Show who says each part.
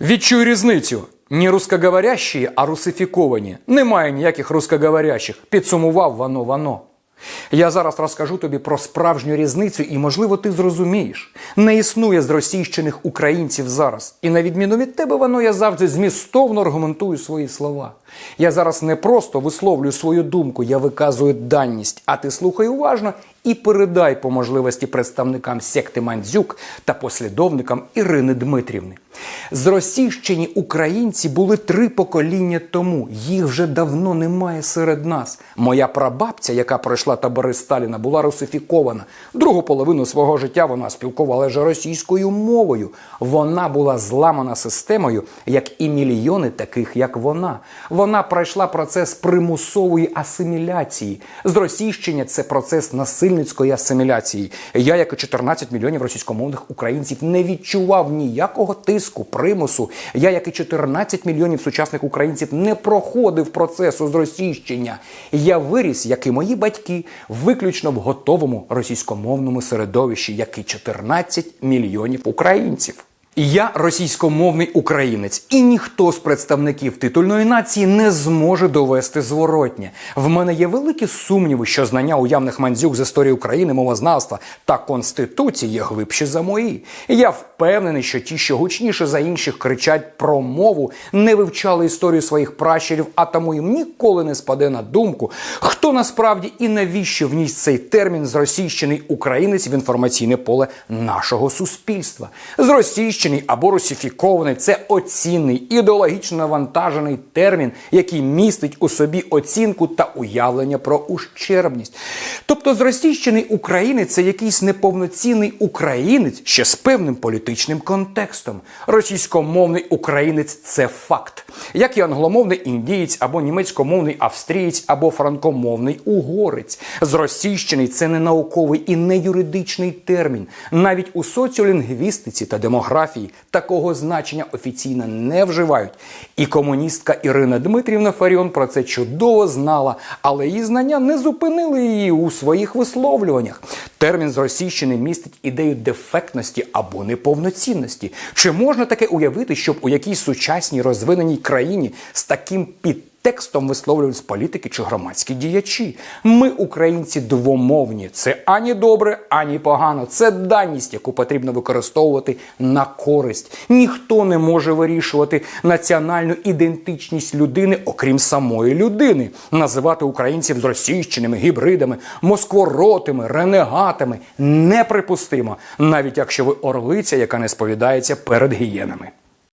Speaker 1: Відчуй різницю. Не русскоговорящі, а русифіковані. Немає ніяких русскоговорящих. Підсумував вано вано. Я зараз розкажу тобі про справжню різницю, і, можливо, ти зрозумієш. Не існує зросійщених українців зараз. І на відміну від тебе, воно я завжди змістовно аргументую свої слова. Я зараз не просто висловлюю свою думку, я виказую даність, а ти слухай уважно і передай по можливості представникам секти Мандзюк та послідовникам Ірини Дмитрівни. Зросійщені українці були три покоління тому. Їх вже давно немає серед нас. Моя прабабця, яка пройшла табори Сталіна, була русифікована. Другу половину свого життя вона спілкувала російською мовою. Вона була зламана системою, як і мільйони таких, як вона. Вона пройшла процес примусової асиміляції. Зросійщення це процес насильницької асиміляції. Я, як і 14 мільйонів російськомовних українців, не відчував ніякого тиску, примусу. Я, як і 14 мільйонів сучасних українців, не проходив процесу зросійщення. Я виріс, як і мої батьки, виключно в готовому російськомовному середовищі, як і 14 мільйонів українців. Я російськомовний українець, і ніхто з представників титульної нації не зможе довести зворотнє. В мене є великі сумніви, що знання уявних мандзюк з історії України, мовознавства та конституції є глибші за мої. Я впевнений, що ті, що гучніше за інших кричать про мову, не вивчали історію своїх пращурів, а тому їм ніколи не спаде на думку, хто насправді і навіщо вніс цей термін зросійщений українець в інформаційне поле нашого суспільства. Зросійщений або русифікований це оцінний, ідеологічно навантажений термін, який містить у собі оцінку та уявлення про ущербність. Тобто зросійщений українець це якийсь неповноцінний українець ще з певним політичним контекстом. Російськомовний українець це факт, як і англомовний індієць або німецькомовний австрієць або франкомовний угорець. Зросійщений це не науковий і не юридичний термін. Навіть у соціолінгвістиці та демографії такого значення офіційно не вживають. І комуністка Ірина Дмитрівна Фаріон про це чудово знала, але її знання не зупинили її у своїх висловлюваннях. Термін зросійщини містить ідею дефектності або неповноцінності. Чи можна таке уявити, щоб у якійсь сучасній розвиненій країні з таким під Текстом висловлюють політики чи громадські діячі. Ми, українці, двомовні. Це ані добре, ані погано. Це даність, яку потрібно використовувати на користь. Ніхто не може вирішувати національну ідентичність людини, окрім самої людини. Називати українців зросійщеними, гібридами, москворотими, ренегатами неприпустимо, навіть якщо ви орлиця, яка не сповідається перед гієнами.